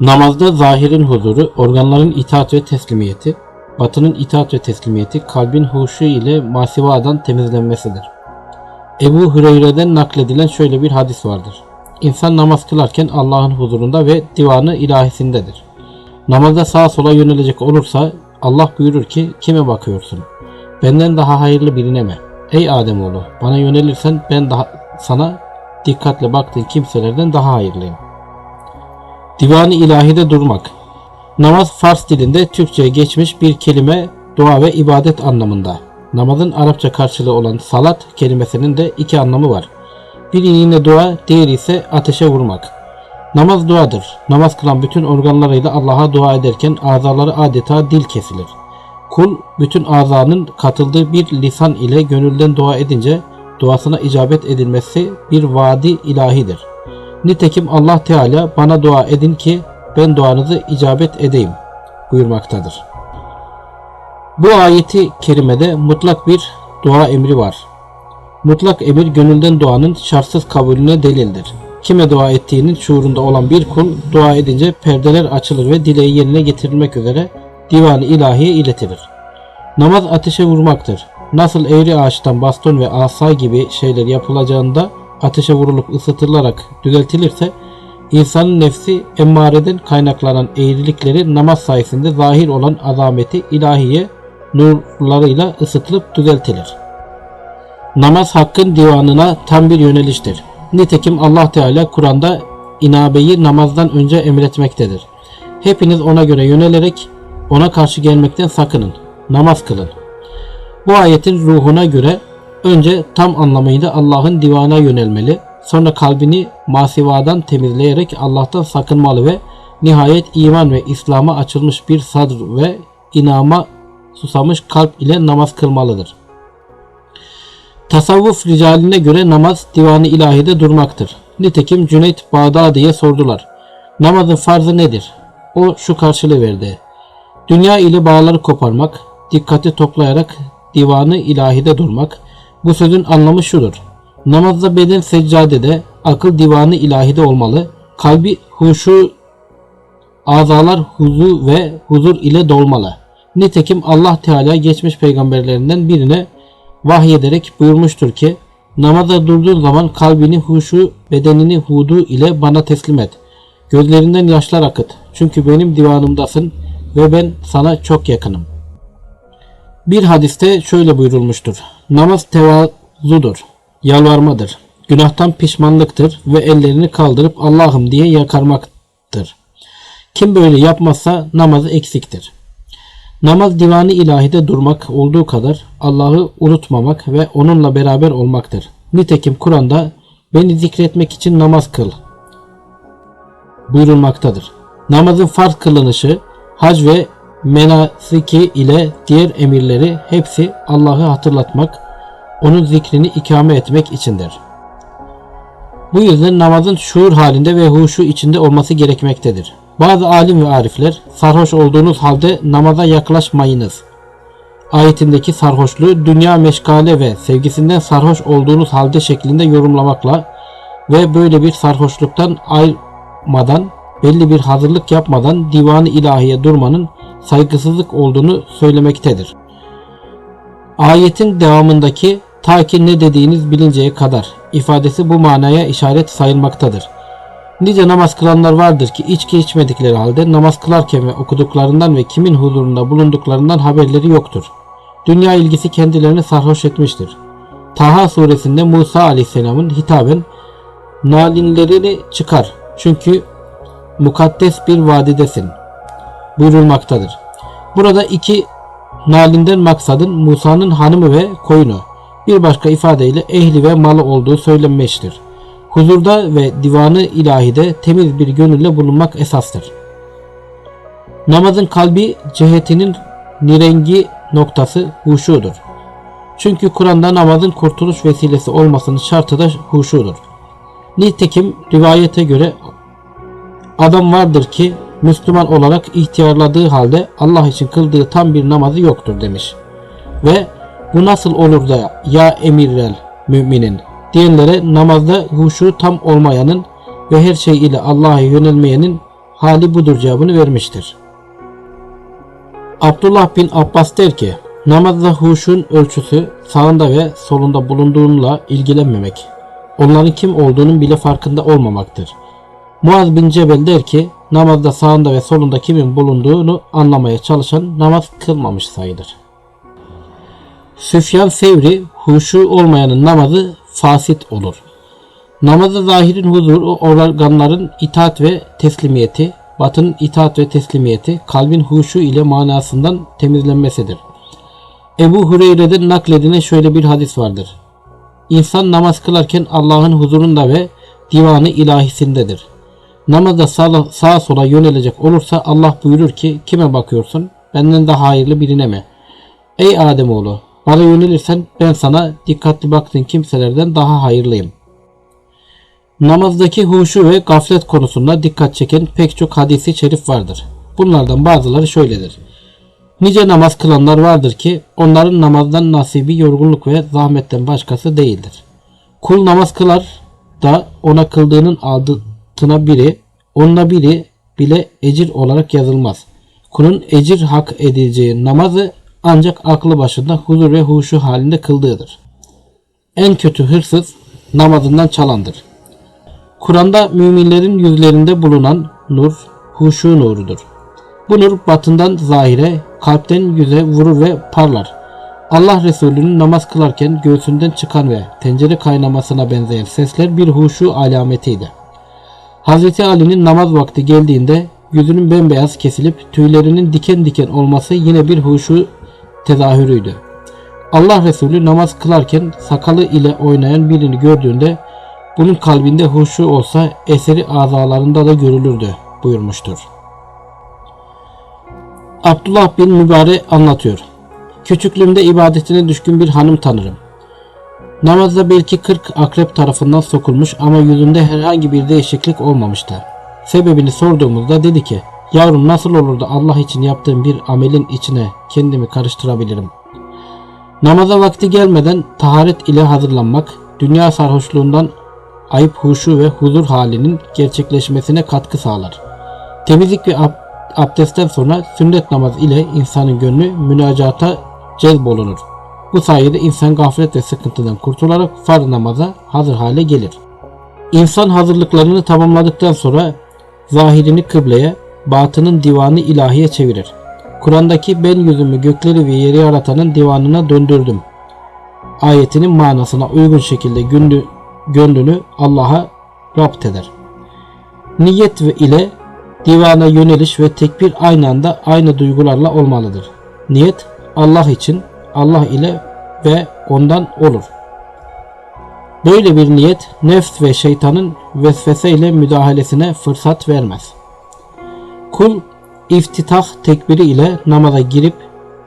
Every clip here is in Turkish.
Namazda zahirin huzuru, organların itaat ve teslimiyeti, batının itaat ve teslimiyeti, kalbin huşu ile masivadan temizlenmesidir. Ebu Hüreyre'den nakledilen şöyle bir hadis vardır. İnsan namaz kılarken Allah'ın huzurunda ve divanı ilahisindedir. Namazda sağa sola yönelecek olursa Allah buyurur ki kime bakıyorsun? Benden daha hayırlı birine mi? Ey Ademoğlu bana yönelirsen ben daha sana dikkatle baktığın kimselerden daha hayırlıyım. Divanı ilahide durmak. Namaz Fars dilinde Türkçe'ye geçmiş bir kelime dua ve ibadet anlamında. Namazın Arapça karşılığı olan salat kelimesinin de iki anlamı var. Biri yine dua, diğeri ise ateşe vurmak. Namaz duadır. Namaz kılan bütün organlarıyla Allah'a dua ederken azaları adeta dil kesilir. Kul bütün azanın katıldığı bir lisan ile gönülden dua edince duasına icabet edilmesi bir vaadi ilahidir. Nitekim Allah Teala bana dua edin ki ben duanızı icabet edeyim buyurmaktadır. Bu ayeti kerimede mutlak bir dua emri var. Mutlak emir gönülden duanın şartsız kabulüne delildir. Kime dua ettiğinin şuurunda olan bir kul dua edince perdeler açılır ve dileği yerine getirilmek üzere divanı ilahiye iletilir. Namaz ateşe vurmaktır. Nasıl eğri ağaçtan baston ve asa gibi şeyler yapılacağında ateşe vurulup ısıtılarak düzeltilirse insanın nefsi emmareden kaynaklanan eğrilikleri namaz sayesinde zahir olan azameti ilahiye nurlarıyla ısıtılıp düzeltilir. Namaz hakkın divanına tam bir yöneliştir. Nitekim Allah Teala Kur'an'da inabeyi namazdan önce emretmektedir. Hepiniz ona göre yönelerek ona karşı gelmekten sakının. Namaz kılın. Bu ayetin ruhuna göre önce tam anlamıyla Allah'ın divana yönelmeli, sonra kalbini masivadan temizleyerek Allah'tan sakınmalı ve nihayet iman ve İslam'a açılmış bir sadr ve inama susamış kalp ile namaz kılmalıdır. Tasavvuf ricaline göre namaz divanı ilahide durmaktır. Nitekim Cüneyt Bağdadi'ye sordular. Namazın farzı nedir? O şu karşılığı verdi. Dünya ile bağları koparmak, dikkati toplayarak divanı ilahide durmak. Bu sözün anlamı şudur. Namazda beden seccadede, akıl divanı ilahide olmalı. Kalbi huşu, azalar huzu ve huzur ile dolmalı. Nitekim Allah Teala geçmiş peygamberlerinden birine vahyederek buyurmuştur ki namaza durduğun zaman kalbini huşu bedenini hudu ile bana teslim et. Gözlerinden yaşlar akıt. Çünkü benim divanımdasın ve ben sana çok yakınım. Bir hadiste şöyle buyurulmuştur. Namaz tevazudur, yalvarmadır, günahtan pişmanlıktır ve ellerini kaldırıp Allah'ım diye yakarmaktır. Kim böyle yapmazsa namazı eksiktir. Namaz divanı ilahide durmak olduğu kadar Allah'ı unutmamak ve onunla beraber olmaktır. Nitekim Kur'an'da beni zikretmek için namaz kıl buyurulmaktadır. Namazın farz kılınışı, hac ve menasiki ile diğer emirleri hepsi Allah'ı hatırlatmak, onun zikrini ikame etmek içindir. Bu yüzden namazın şuur halinde ve huşu içinde olması gerekmektedir. Bazı alim ve arifler sarhoş olduğunuz halde namaza yaklaşmayınız. Ayetindeki sarhoşluğu dünya meşgale ve sevgisinden sarhoş olduğunuz halde şeklinde yorumlamakla ve böyle bir sarhoşluktan ayrmadan belli bir hazırlık yapmadan divanı ilahiye durmanın saygısızlık olduğunu söylemektedir. Ayetin devamındaki ta ki ne dediğiniz bilinceye kadar ifadesi bu manaya işaret sayılmaktadır. Nice namaz kılanlar vardır ki içki içmedikleri halde namaz kılarken ve okuduklarından ve kimin huzurunda bulunduklarından haberleri yoktur. Dünya ilgisi kendilerini sarhoş etmiştir. Taha suresinde Musa aleyhisselamın hitaben nalinlerini çıkar çünkü mukaddes bir vadidesin buyurulmaktadır. Burada iki nalinden maksadın Musa'nın hanımı ve koyunu bir başka ifadeyle ehli ve malı olduğu söylenmiştir. Huzurda ve divanı ilahide temiz bir gönülle bulunmak esastır. Namazın kalbi cihetinin nirengi noktası huşudur. Çünkü Kur'an'da namazın kurtuluş vesilesi olmasının şartı da huşudur. Nitekim rivayete göre adam vardır ki Müslüman olarak ihtiyarladığı halde Allah için kıldığı tam bir namazı yoktur demiş. Ve bu nasıl olur da ya emirel müminin diyenlere namazda huşu tam olmayanın ve her şey ile Allah'a yönelmeyenin hali budur cevabını vermiştir. Abdullah bin Abbas der ki, namazda huşun ölçüsü sağında ve solunda bulunduğunla ilgilenmemek, onların kim olduğunun bile farkında olmamaktır. Muaz bin Cebel der ki, namazda sağında ve solunda kimin bulunduğunu anlamaya çalışan namaz kılmamış sayılır. Süfyan Sevri, huşu olmayanın namazı fasit olur. Namazda zahirin huzuru, organların itaat ve teslimiyeti, batının itaat ve teslimiyeti, kalbin huşu ile manasından temizlenmesidir. Ebu Hureyre'den nakledilen şöyle bir hadis vardır. İnsan namaz kılarken Allah'ın huzurunda ve divanı ilahisindedir. Namazda sağa, sağa sola yönelecek olursa Allah buyurur ki kime bakıyorsun? Benden daha hayırlı birine mi? Ey Ademoğlu bana yönelirsen ben sana dikkatli baktığın kimselerden daha hayırlıyım. Namazdaki huşu ve gaflet konusunda dikkat çeken pek çok hadisi şerif vardır. Bunlardan bazıları şöyledir. Nice namaz kılanlar vardır ki onların namazdan nasibi yorgunluk ve zahmetten başkası değildir. Kul namaz kılar da ona kıldığının altına biri, onunla biri bile ecir olarak yazılmaz. Kulun ecir hak edileceği namazı ancak aklı başında huzur ve huşu halinde kıldığıdır. En kötü hırsız namazından çalandır. Kur'an'da müminlerin yüzlerinde bulunan nur, huşu nurudur. Bu nur batından zahire, kalpten yüze vurur ve parlar. Allah Resulü'nün namaz kılarken göğsünden çıkan ve tencere kaynamasına benzeyen sesler bir huşu alametiydi. Hz. Ali'nin namaz vakti geldiğinde yüzünün bembeyaz kesilip tüylerinin diken diken olması yine bir huşu tezahürüydü. Allah Resulü namaz kılarken sakalı ile oynayan birini gördüğünde bunun kalbinde huşu olsa eseri azalarında da görülürdü buyurmuştur. Abdullah bin Mübarek anlatıyor. Küçüklüğümde ibadetine düşkün bir hanım tanırım. Namazda belki 40 akrep tarafından sokulmuş ama yüzünde herhangi bir değişiklik olmamıştı. Sebebini sorduğumuzda dedi ki, yavrum nasıl olur da Allah için yaptığım bir amelin içine kendimi karıştırabilirim. Namaza vakti gelmeden taharet ile hazırlanmak, dünya sarhoşluğundan ayıp huşu ve huzur halinin gerçekleşmesine katkı sağlar. Temizlik ve ab abdestten sonra sünnet namaz ile insanın gönlü münacata cezbolunur. Bu sayede insan gaflet ve sıkıntıdan kurtularak farz namaza hazır hale gelir. İnsan hazırlıklarını tamamladıktan sonra zahirini kıbleye, batının divanı ilahiye çevirir. Kur'an'daki ben yüzümü gökleri ve yeri yaratanın divanına döndürdüm. Ayetinin manasına uygun şekilde gönlü, gönlünü Allah'a rapt eder. Niyet ve ile divana yöneliş ve tekbir aynı anda aynı duygularla olmalıdır. Niyet Allah için, Allah ile ve ondan olur. Böyle bir niyet nefs ve şeytanın vesvese ile müdahalesine fırsat vermez. Kul iftitah tekbiri ile namaza girip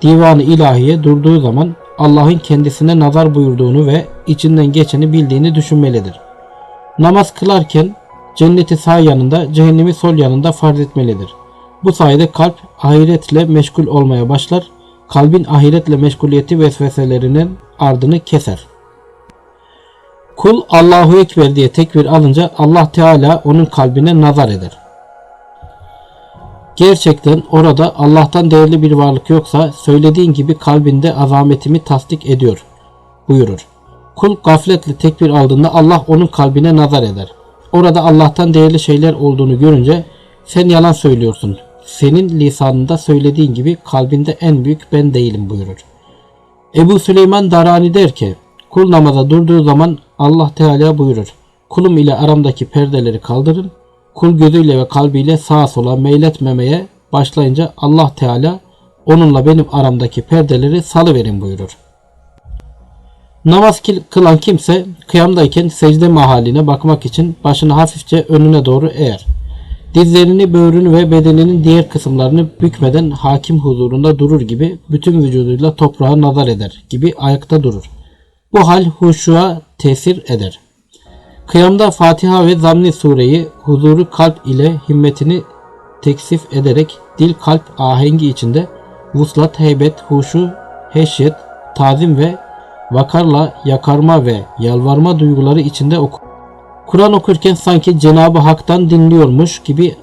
divanı ilahiye durduğu zaman Allah'ın kendisine nazar buyurduğunu ve içinden geçeni bildiğini düşünmelidir. Namaz kılarken cenneti sağ yanında, cehennemi sol yanında farz etmelidir. Bu sayede kalp ahiretle meşgul olmaya başlar, kalbin ahiretle meşguliyeti vesveselerinin ardını keser. Kul Allahu Ekber diye tekbir alınca Allah Teala onun kalbine nazar eder. Gerçekten orada Allah'tan değerli bir varlık yoksa söylediğin gibi kalbinde azametimi tasdik ediyor buyurur. Kul gafletle tekbir aldığında Allah onun kalbine nazar eder. Orada Allah'tan değerli şeyler olduğunu görünce sen yalan söylüyorsun. Senin lisanında söylediğin gibi kalbinde en büyük ben değilim buyurur. Ebu Süleyman Darani der ki kul namaza durduğu zaman Allah Teala buyurur. Kulum ile aramdaki perdeleri kaldırın. Kul gözüyle ve kalbiyle sağa sola meyletmemeye başlayınca Allah Teala onunla benim aramdaki perdeleri salıverin buyurur. Namaz kılan kimse kıyamdayken secde mahaline bakmak için başını hafifçe önüne doğru eğer. Dizlerini, böğrünü ve bedeninin diğer kısımlarını bükmeden hakim huzurunda durur gibi bütün vücuduyla toprağa nazar eder gibi ayakta durur. Bu hal huşuğa tesir eder. Kıyamda Fatiha ve Zamni sureyi huzuru kalp ile himmetini teksif ederek dil kalp ahengi içinde vuslat, heybet, huşu, heşyet, tazim ve vakarla yakarma ve yalvarma duyguları içinde oku. Kur'an okurken sanki Cenab-ı Hak'tan dinliyormuş gibi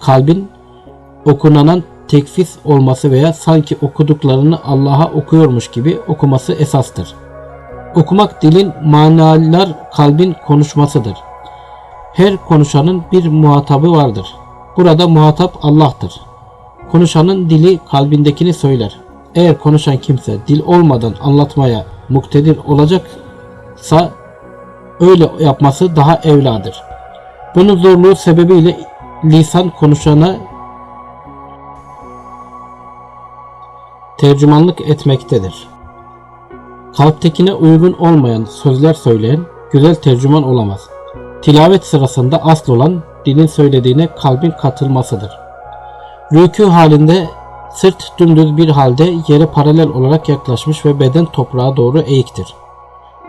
kalbin okunanan tekfis olması veya sanki okuduklarını Allah'a okuyormuş gibi okuması esastır. Okumak dilin manalar kalbin konuşmasıdır. Her konuşanın bir muhatabı vardır. Burada muhatap Allah'tır. Konuşanın dili kalbindekini söyler. Eğer konuşan kimse dil olmadan anlatmaya muktedir olacaksa öyle yapması daha evladır. Bunun zorluğu sebebiyle lisan konuşana tercümanlık etmektedir. Kalptekine uygun olmayan sözler söyleyen güzel tercüman olamaz. Tilavet sırasında asıl olan dilin söylediğine kalbin katılmasıdır. Rükû halinde sırt dümdüz bir halde yere paralel olarak yaklaşmış ve beden toprağa doğru eğiktir.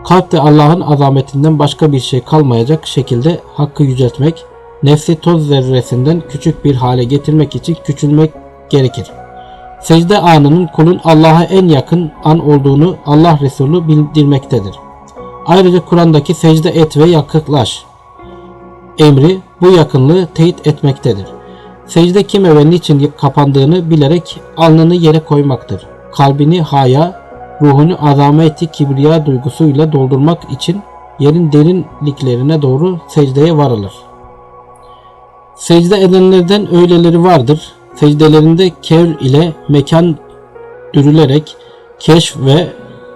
Kalpte Allah'ın azametinden başka bir şey kalmayacak şekilde hakkı yüceltmek, nefsi toz zerresinden küçük bir hale getirmek için küçülmek gerekir. Secde anının kulun Allah'a en yakın an olduğunu Allah Resulü bildirmektedir. Ayrıca Kur'an'daki secde et ve yakıklaş emri bu yakınlığı teyit etmektedir. Secde kime ve niçin kapandığını bilerek alnını yere koymaktır. Kalbini haya, ruhunu azameti kibriya duygusuyla doldurmak için yerin derinliklerine doğru secdeye varılır. Secde edenlerden öyleleri vardır. Secdelerinde kevr ile mekan dürülerek keşf ve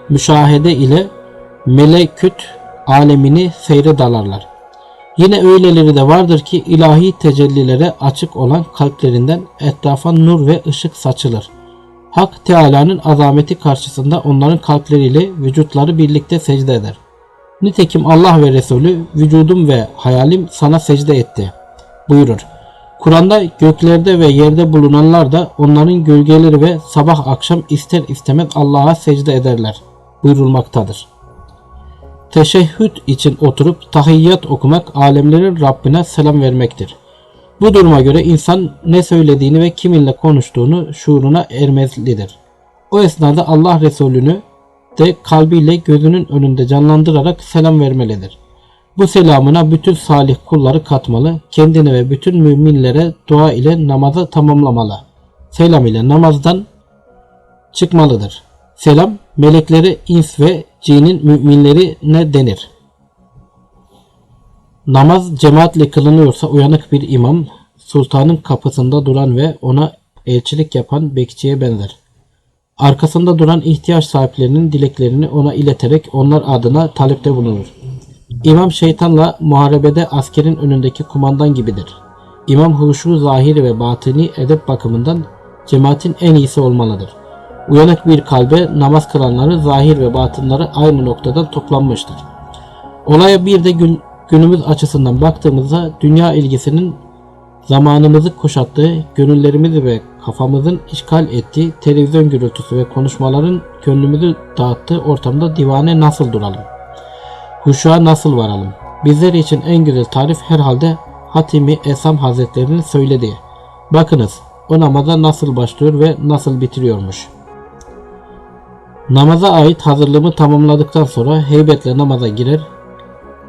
müşahede ile meleküt alemini seyre dalarlar. Yine öyleleri de vardır ki ilahi tecellilere açık olan kalplerinden etrafa nur ve ışık saçılır. Hak Teala'nın azameti karşısında onların kalpleriyle vücutları birlikte secde eder. Nitekim Allah ve Resulü vücudum ve hayalim sana secde etti buyurur. Kur'an'da göklerde ve yerde bulunanlar da onların gölgeleri ve sabah akşam ister istemez Allah'a secde ederler buyurulmaktadır. Teşehhüd için oturup tahiyyat okumak alemlerin Rabbine selam vermektir. Bu duruma göre insan ne söylediğini ve kiminle konuştuğunu şuuruna ermezlidir. O esnada Allah Resulünü de kalbiyle gözünün önünde canlandırarak selam vermelidir. Bu selamına bütün salih kulları katmalı, kendine ve bütün müminlere dua ile namazı tamamlamalı. Selam ile namazdan çıkmalıdır. Selam, melekleri ins ve cinin müminlerine denir. Namaz cemaatle kılınıyorsa uyanık bir imam, sultanın kapısında duran ve ona elçilik yapan bekçiye benzer. Arkasında duran ihtiyaç sahiplerinin dileklerini ona ileterek onlar adına talepte bulunur. İmam şeytanla muharebede askerin önündeki kumandan gibidir. İmam huşu zahiri ve batini edep bakımından cemaatin en iyisi olmalıdır. Uyanık bir kalbe namaz kılanları zahir ve batınları aynı noktadan toplanmıştır. Olaya bir de gün, günümüz açısından baktığımızda dünya ilgisinin zamanımızı kuşattığı, gönüllerimizi ve kafamızın işgal ettiği televizyon gürültüsü ve konuşmaların gönlümüzü dağıttığı ortamda divane nasıl duralım? Huşuğa nasıl varalım? Bizler için en güzel tarif herhalde Hatimi Esam Hazretleri'nin söylediği. Bakınız o namaza nasıl başlıyor ve nasıl bitiriyormuş. Namaza ait hazırlığımı tamamladıktan sonra heybetle namaza girer,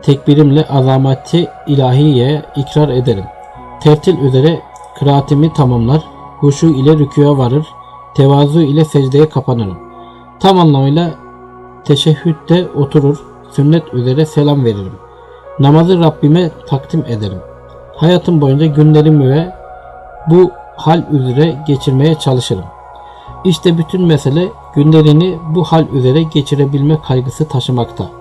tekbirimle azameti ilahiye ikrar ederim. Tertil üzere kıraatimi tamamlar, huşu ile rüküye varır, tevazu ile secdeye kapanırım. Tam anlamıyla teşehhütte oturur, sünnet üzere selam veririm. Namazı Rabbime takdim ederim. Hayatım boyunca günlerimi ve bu hal üzere geçirmeye çalışırım. İşte bütün mesele günlerini bu hal üzere geçirebilme kaygısı taşımakta.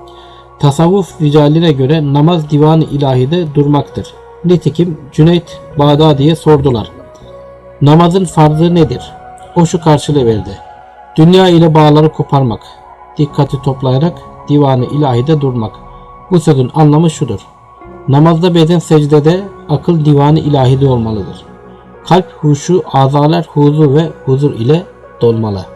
Tasavvuf ricaline göre namaz divanı ilahide durmaktır. Nitekim Cüneyt Bağdadi'ye sordular. Namazın farzı nedir? O şu karşılığı verdi. Dünya ile bağları koparmak, dikkati toplayarak divanı ilahide durmak. Bu sözün anlamı şudur. Namazda beden secdede, akıl divanı ilahide olmalıdır. Kalp huşu, azalar huzur ve huzur ile dolmalı.